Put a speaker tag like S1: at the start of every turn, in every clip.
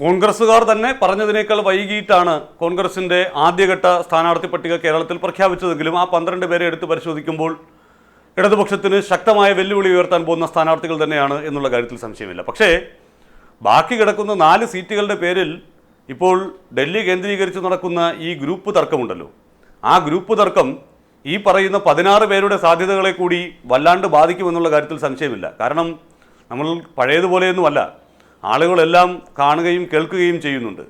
S1: കോൺഗ്രസ്സുകാർ തന്നെ പറഞ്ഞതിനേക്കാൾ വൈകിട്ടാണ് കോൺഗ്രസിന്റെ ആദ്യഘട്ട സ്ഥാനാർത്ഥി പട്ടിക കേരളത്തിൽ പ്രഖ്യാപിച്ചതെങ്കിലും ആ പന്ത്രണ്ട് പേരെ എടുത്ത് പരിശോധിക്കുമ്പോൾ ഇടതുപക്ഷത്തിന് ശക്തമായ വെല്ലുവിളി ഉയർത്താൻ പോകുന്ന സ്ഥാനാർത്ഥികൾ തന്നെയാണ് എന്നുള്ള കാര്യത്തിൽ സംശയമില്ല. പക്ഷേ ബാക്കി കിടക്കുന്ന നാല് സീറ്റുകളുടെ പേരിൽ ഇപ്പോൾ ഡൽഹി കേന്ദ്രീകരിച്ച് നടക്കുന്ന ഈ ഗ്രൂപ്പ് തർക്കമുണ്ടല്ലോ. ആ ഗ്രൂപ്പ് തർക്കം ഈ പറയുന്ന പതിനാറ് പേരുടെ സാധ്യതകളെ കൂടി വല്ലാണ്ട് ബാധിക്കുമെന്നുള്ള കാര്യത്തിൽ സംശയമില്ല. കാരണം നമ്മൾ പഴയതുപോലെയൊന്നുമല്ല. ആളുകളെല്ലാം കാണുകയും കേൾക്കുകയും ചെയ്യുന്നുണ്ട്.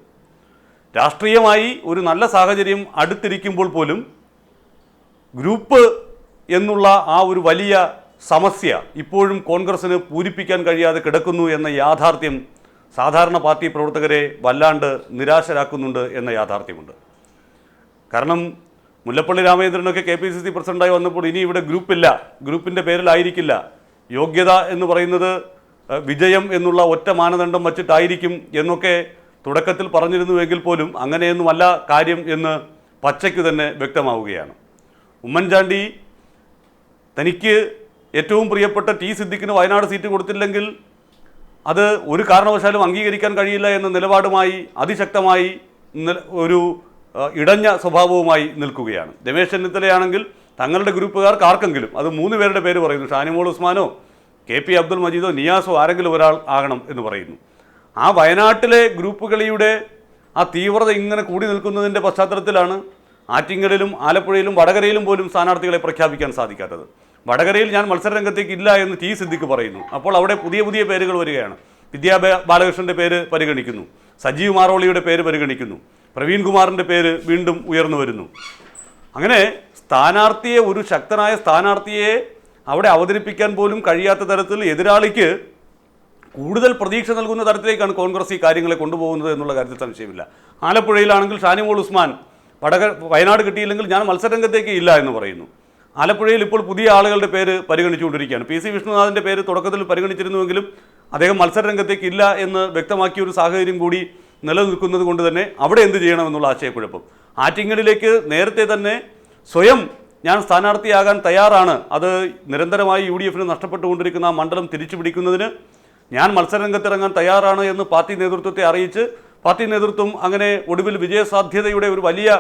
S1: രാഷ്ട്രീയമായി ഒരു നല്ല സാഹചര്യം അടുത്തിരിക്കുമ്പോൾ പോലും ഗ്രൂപ്പ് എന്നുള്ള ആ ഒരു വലിയ സമസ്യ ഇപ്പോഴും കോൺഗ്രസ്സിന് പൂരിപ്പിക്കാൻ കഴിയാതെ കിടക്കുന്നു എന്ന യാഥാർത്ഥ്യം സാധാരണ പാർട്ടി പ്രവർത്തകരെ വല്ലാണ്ട് നിരാശരാക്കുന്നുണ്ട് എന്ന യാഥാർത്ഥ്യമുണ്ട്. കാരണം മുല്ലപ്പള്ളി രാമചന്ദ്രനൊക്കെ കെ പി സി സി പ്രസിഡന്റായി വന്നപ്പോൾ ഇനി ഇവിടെ ഗ്രൂപ്പില്ല ഗ്രൂപ്പിന്റെ പേരിലായിരിക്കില്ല. യോഗ്യത എന്ന് പറയുന്നത് വിജയം എന്നുള്ള ഒറ്റ മാനദണ്ഡം വച്ചിട്ടായിരിക്കും എന്നൊക്കെ തുടക്കത്തിൽ പറഞ്ഞിരുന്നുവെങ്കിൽ പോലും അങ്ങനെയൊന്നുമല്ല കാര്യം എന്ന് പച്ചയ്ക്ക് തന്നെ വ്യക്തമാവുകയാണ്. ഉമ്മൻചാണ്ടി തനിക്ക് ഏറ്റവും പ്രിയപ്പെട്ട ടി സിദ്ദിഖിന് വയനാട് സീറ്റ് കൊടുത്തില്ലെങ്കിൽ അത് ഒരു കാരണവശാലും അംഗീകരിക്കാൻ കഴിയില്ല എന്ന നിലപാടുമായി അതിശക്തമായി ഒരു ഇടഞ്ഞ സ്വഭാവവുമായി നിൽക്കുകയാണ്. രമേശ് ചെന്നിത്തലയാണെങ്കിൽ തങ്ങളുടെ ഗ്രൂപ്പുകാർക്ക് ആർക്കെങ്കിലും അത് മൂന്ന് പേരുടെ പേര് പറയുന്നു ഷാനിമോൾ ഉസ്മാനോ കെ പി അബ്ദുൽ മജീദോ നിയാസോ ആരെങ്കിലും ഒരാൾ ആകണം എന്ന് പറയുന്നു. ആ വയനാട്ടിലെ ഗ്രൂപ്പ് കളിയുടെ ആ തീവ്രത ഇങ്ങനെ കൂടി നിൽക്കുന്നതിന്റെ പശ്ചാത്തലത്തിലാണ് ആറ്റിങ്ങലിലും ആലപ്പുഴയിലും വടകരയിലും പോലും സ്ഥാനാർത്ഥികളെ പ്രഖ്യാപിക്കാൻ സാധിക്കാത്തത്. വടകരയിൽ ഞാൻ മത്സരരംഗത്തേക്ക് ഇല്ല എന്ന് ടി സിദ്ദിഖ് പറയുന്നു. അപ്പോൾ അവിടെ പുതിയ പുതിയ പേരുകൾ വരികയാണ്. വിദ്യാ ബാലകൃഷ്ണന്റെ പേര് പരിഗണിക്കുന്നു. സജീവ് മാറോളിയുടെ പേര് പരിഗണിക്കുന്നു. പ്രവീൺകുമാറിന്റെ പേര് വീണ്ടും ഉയർന്നു വരുന്നു. അങ്ങനെ സ്ഥാനാർത്ഥിയെ ഒരു ശക്തനായ സ്ഥാനാർത്ഥിയെ അവിടെ അവതരിപ്പിക്കാൻ പോലും കഴിയാത്ത തരത്തിൽ എതിരാളിക്ക് കൂടുതൽ പ്രതീക്ഷ നൽകുന്ന തരത്തിലേക്കാണ് കോൺഗ്രസ് ഈ കാര്യങ്ങളെ കൊണ്ടുപോകുന്നത് എന്നുള്ള കാര്യത്തിൽ സംശയമില്ല. ആലപ്പുഴയിലാണെങ്കിൽ ഷാനിമോൾ ഉസ്മാൻ വടക വയനാട് കിട്ടിയില്ലെങ്കിൽ ഞാൻ മത്സരരംഗത്തേക്ക് ഇല്ല എന്ന് പറയുന്നു. ആലപ്പുഴയിൽ ഇപ്പോൾ പുതിയ ആളുകളുടെ പേര് പരിഗണിച്ചുകൊണ്ടിരിക്കുകയാണ്. പി സി വിഷ്ണുനാഥിന്റെ പേര് തുടക്കത്തിൽ പരിഗണിച്ചിരുന്നുവെങ്കിലും അദ്ദേഹം മത്സരരംഗത്തേക്ക് ഇല്ല എന്ന് വ്യക്തമാക്കിയ ഒരു സാഹചര്യം കൂടി നിലനിൽക്കുന്നത് കൊണ്ട് തന്നെ അവിടെ എന്ത് ചെയ്യണമെന്നുള്ള ആശയക്കുഴപ്പം. ആറ്റിങ്ങലിലേക്ക് നേരത്തെ തന്നെ സ്വയം ഞാൻ സ്ഥാനാർത്ഥിയാകാൻ തയ്യാറാണ്. അത് നിരന്തരമായി യു ഡി എഫിന് നഷ്ടപ്പെട്ടുകൊണ്ടിരിക്കുന്ന ആ മണ്ഡലം തിരിച്ചു പിടിക്കുന്നതിന് ഞാൻ മത്സരരംഗത്തിറങ്ങാൻ തയ്യാറാണ് എന്ന് പാർട്ടി നേതൃത്വത്തെ അറിയിച്ച് പാർട്ടി നേതൃത്വം അങ്ങനെ ഒടുവിൽ വിജയസാധ്യതയുടെ ഒരു വലിയ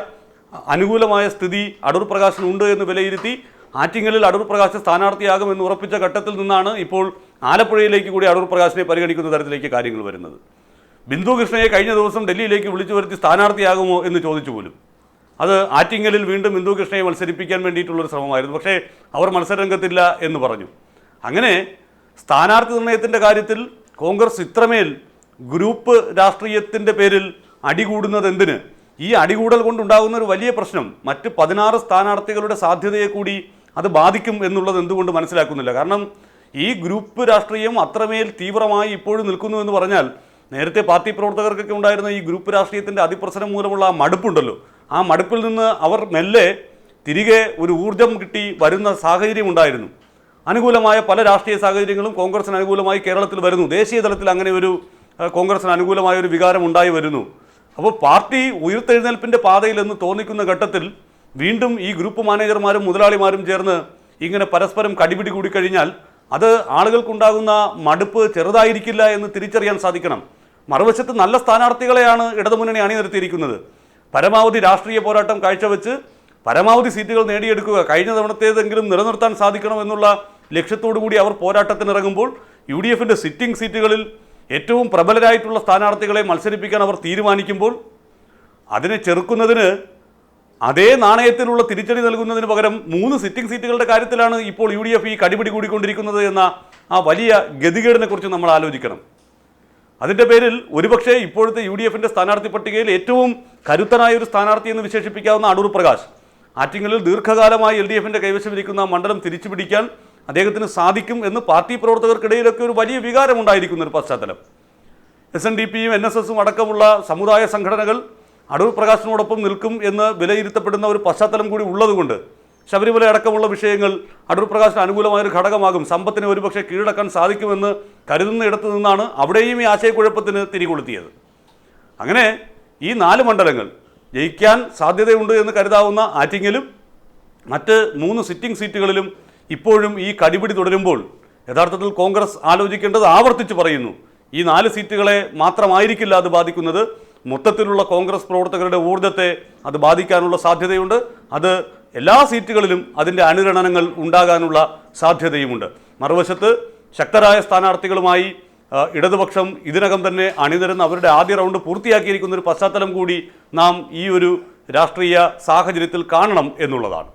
S1: അനുകൂലമായ സ്ഥിതി അടൂർ പ്രകാശിനുണ്ട് എന്ന് വിലയിരുത്തി ആറ്റിങ്ങലിൽ അടൂർ പ്രകാശ് സ്ഥാനാർത്ഥിയാകുമെന്ന് ഉറപ്പിച്ച ഘട്ടത്തിൽ നിന്നാണ് ഇപ്പോൾ ആലപ്പുഴയിലേക്ക് കൂടി അടൂർ പ്രകാശിനെ പരിഗണിക്കുന്ന തരത്തിലേക്ക് കാര്യങ്ങൾ വരുന്നത്. ബിന്ദു കൃഷ്ണയെ കഴിഞ്ഞ ദിവസം ഡൽഹിയിലേക്ക് വിളിച്ചു വരുത്തി സ്ഥാനാർത്ഥിയാകുമോ എന്ന് ചോദിച്ചു പോലും. അത് ആറ്റിങ്ങലിൽ വീണ്ടും ഇന്ദുകൃഷ്ണയെ മത്സരിപ്പിക്കാൻ വേണ്ടിയിട്ടുള്ളൊരു ശ്രമമായിരുന്നു. പക്ഷേ അവർ മത്സരരംഗത്തില്ല എന്ന് പറഞ്ഞു. അങ്ങനെ സ്ഥാനാർത്ഥി നിർണയത്തിന്റെ കാര്യത്തിൽ കോൺഗ്രസ് ഇത്രമേൽ ഗ്രൂപ്പ് രാഷ്ട്രീയത്തിന്റെ പേരിൽ അടികൂടുന്നത് എന്തിന് ഈ അടികൂടൽ കൊണ്ടുണ്ടാകുന്ന ഒരു വലിയ പ്രശ്നം മറ്റ് പതിനാറ് സ്ഥാനാർത്ഥികളുടെ സാധ്യതയെ കൂടി അത് ബാധിക്കും എന്നുള്ളത് എന്തുകൊണ്ട് മനസ്സിലാക്കുന്നില്ല. കാരണം ഈ ഗ്രൂപ്പ് രാഷ്ട്രീയം അത്രമേൽ തീവ്രമായി ഇപ്പോഴും നിൽക്കുന്നു എന്ന് പറഞ്ഞാൽ നേരത്തെ പാർട്ടി പ്രവർത്തകർക്കൊക്കെ ഉണ്ടായിരുന്ന ഈ ഗ്രൂപ്പ് രാഷ്ട്രീയത്തിന്റെ അതിപ്രസരം മൂലമുള്ള ആ മടുപ്പുണ്ടല്ലോ. ആ മടുപ്പിൽ നിന്ന് അവർ മെല്ലെ തിരികെ ഒരു ഊർജം കിട്ടി വരുന്ന സാഹചര്യം ഉണ്ടായിരുന്നു. അനുകൂലമായ പല രാഷ്ട്രീയ സാഹചര്യങ്ങളും കോൺഗ്രസിന് അനുകൂലമായി കേരളത്തിൽ വരുന്നു. ദേശീയ തലത്തിൽ അങ്ങനെ ഒരു കോൺഗ്രസിന് അനുകൂലമായ ഒരു വികാരം ഉണ്ടായി വരുന്നു. അപ്പോൾ പാർട്ടി ഉയർത്തെഴുന്നേൽപ്പിന്റെ പാതയിൽ എന്ന് തോന്നിക്കുന്ന ഘട്ടത്തിൽ വീണ്ടും ഈ ഗ്രൂപ്പ് മാനേജർമാരും മുതലാളിമാരും ചേർന്ന് ഇങ്ങനെ പരസ്പരം കടിപിടി കൂടിക്കഴിഞ്ഞാൽ അത് ആളുകൾക്കുണ്ടാകുന്ന മടുപ്പ് ചെറുതായിരിക്കില്ല എന്ന് തിരിച്ചറിയാൻ സാധിക്കണം. മറുവശത്ത് നല്ല സ്ഥാനാർത്ഥികളെയാണ് ഇടതുമുന്നണി അണിനിരത്തിയിരിക്കുന്നത്. പരമാവധി രാഷ്ട്രീയ പോരാട്ടം കാഴ്ചവെച്ച് പരമാവധി സീറ്റുകൾ നേടിയെടുക്കുക. കഴിഞ്ഞ തവണത്തേതെങ്കിലും നിലനിർത്താൻ സാധിക്കണമെന്നുള്ള ലക്ഷ്യത്തോടു കൂടി അവർ പോരാട്ടത്തിനിറങ്ങുമ്പോൾ യു ഡി എഫിന്റെ സിറ്റിംഗ് സീറ്റുകളിൽ ഏറ്റവും പ്രബലരായിട്ടുള്ള സ്ഥാനാർത്ഥികളെ മത്സരിപ്പിക്കാൻ അവർ തീരുമാനിക്കുമ്പോൾ അതിനെ ചെറുക്കുന്നതിന് അതേ നാണയത്തിലുള്ള തിരിച്ചടി നൽകുന്നതിന് പകരം മൂന്ന് സിറ്റിംഗ് സീറ്റുകളുടെ കാര്യത്തിലാണ് ഇപ്പോൾ യു ഡി എഫ് ഈ കടിപിടി കൂടിക്കൊണ്ടിരിക്കുന്നത് എന്ന ആ വലിയ ഗതികേടിനെക്കുറിച്ച് നമ്മൾ ആലോചിക്കണം. അതിന്റെ പേരിൽ ഒരുപക്ഷെ ഇപ്പോഴത്തെ യു ഡി എഫിന്റെ സ്ഥാനാർത്ഥി പട്ടികയിൽ ഏറ്റവും കരുത്തനായ ഒരു സ്ഥാനാർത്ഥി എന്ന് വിശേഷിപ്പിക്കാവുന്ന അടൂർ പ്രകാശ്. ആറ്റിങ്ങലിൽ ദീർഘകാലമായി എൽ ഡി എഫിന്റെ കൈവശമിരിക്കുന്ന മണ്ഡലം തിരിച്ചു പിടിക്കാൻ അദ്ദേഹത്തിന് സാധിക്കും എന്ന് പാർട്ടി പ്രവർത്തകർക്കിടയിലൊക്കെ ഒരു വലിയ വികാരമുണ്ടായിരിക്കുന്ന ഒരു പശ്ചാത്തലം. എസ് എൻ ഡി പിയും എൻ എസ് എസും അടക്കമുള്ള സമുദായ സംഘടനകൾ അടൂർ പ്രകാശിനോടൊപ്പം നിൽക്കും എന്ന് വിലയിരുത്തപ്പെടുന്ന ഒരു പശ്ചാത്തലം കൂടി ഉള്ളതുകൊണ്ട് ശബരിമല അടക്കമുള്ള വിഷയങ്ങൾ അടൂർ പ്രകാശിന് അനുകൂലമായൊരു ഘടകമാകും. സമ്പത്തിന് ഒരുപക്ഷെ കീഴടക്കാൻ സാധിക്കുമെന്ന് കരുതുന്ന ഇടത്തു നിന്നാണ് അവിടെയും ഈ ആശയക്കുഴപ്പത്തിന് തിരികൊളുത്തിയത്. അങ്ങനെ ഈ നാല് മണ്ഡലങ്ങൾ ജയിക്കാൻ സാധ്യതയുണ്ട് എന്ന് കരുതാവുന്ന ആറ്റിങ്ങലും മറ്റ് മൂന്ന് സിറ്റിംഗ് സീറ്റുകളിലും ഇപ്പോഴും ഈ കടിപിടി തുടരുമ്പോൾ യഥാർത്ഥത്തിൽ കോൺഗ്രസ് ആലോചിക്കേണ്ടത് ആവർത്തിച്ച് പറയുന്നു. ഈ നാല് സീറ്റുകളെ മാത്രമായിരിക്കില്ല അത് ബാധിക്കുന്നത്. മൊത്തത്തിലുള്ള കോൺഗ്രസ് പ്രവർത്തകരുടെ ഊർജത്തെ അത് ബാധിക്കാനുള്ള സാധ്യതയുണ്ട്. അത് എല്ലാ സീറ്റുകളിലും അതിന്റെ അനുരണനങ്ങൾ ഉണ്ടാകാനുള്ള സാധ്യതയുമുണ്ട്. മറുവശത്ത് ശക്തരായ സ്ഥാനാർത്ഥികളുമായി ഇടതുപക്ഷം ഇതിനകം തന്നെ അണിനിരന്ന് അവരുടെ ആദ്യ റൗണ്ട് പൂർത്തിയാക്കിയിരിക്കുന്ന ഒരു പശ്ചാത്തലം കൂടി നാം ഈ ഒരു രാഷ്ട്രീയ സാഹചര്യത്തിൽ കാണണം എന്നുള്ളതാണ്.